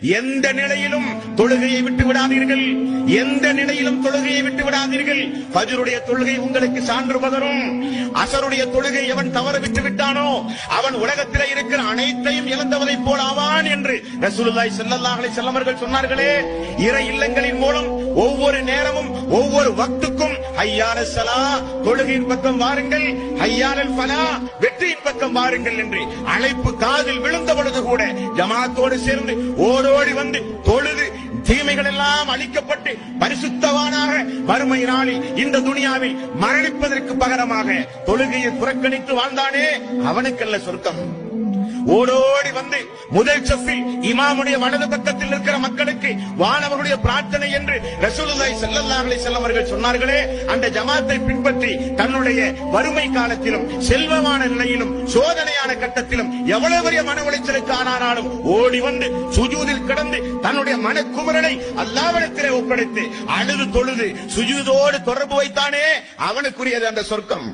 எந்த நிலையிலும் தொழுகையை விட்டு விடாதீர்கள். எந்த நிலையிலும் தொழுகையை விட்டு விடாதீர்கள். ஃபஜ்ருடைய தொழுகை உங்களுக்கு சான்று பகரும் அசருடைய தொழுகை எவன் தவறு விட்டு விட்டானோ அவன் உலகத்திலே இருக்கிற அனைத்தையும் இழந்தவதை போல் ஆவான் என்று ரசூலுல்லாய் செல்லல்லாஹலை செல்லவர்கள் சொன்னார்களே. இறை இல்லங்களின் மூலம் ஒவ்வொரு நேரமும் ஒவ்வொரு வக்துக்கும் ஹையான சலா தொழுகையின் பக்கம் வாருங்கள். ஹையானல் பலா வெற்றியின் பக்கம் வாருங்கள் என்று அழைப்பு காதில் விழுந்த பொழுது கூட ஜமாத்தோடு சேர்ந்து ஓடோடி வந்து தொழுது தீமைகள் எல்லாம் அழிக்கப்பட்டு பரிசுத்தவானாக மறுமை நாளில் இந்த துணியாவில் மரணிப்பதற்கு பகரமாக தொழுகையை புறக்கணித்து வாழ்ந்தானே அவனுக்கல்ல சொர்க்கம். ஓடோடி வந்து முதல் சஃபில் இமாமுடைய வலது பக்கத்தில் இருக்கிற மக்களுக்கு வானவருடைய பிரார்த்தனை என்று ரசூலுல்லாஹி ஸல்லல்லாஹு அலைஹி வஸல்லம் அவர்கள் சொன்னார்களே அந்த ஜமாத்தை பின்பற்றி தன்னுடைய வறுமை காலத்திலும் செல்வமான நிலையிலும் சோதனையான கட்டத்திலும் எவ்வளவு பெரிய மன உளைச்சலுக்கு ஆனாலும் ஓடி வந்து சுஜூதில் கிடந்து தன்னுடைய மனக்குமரனை அல்லாவிடத்திலே ஒப்படைத்து அழுது தொழுது சுஜூதோடு தொடர்பு வைத்தானே அவனுக்குரியது அந்த சொர்க்கம்.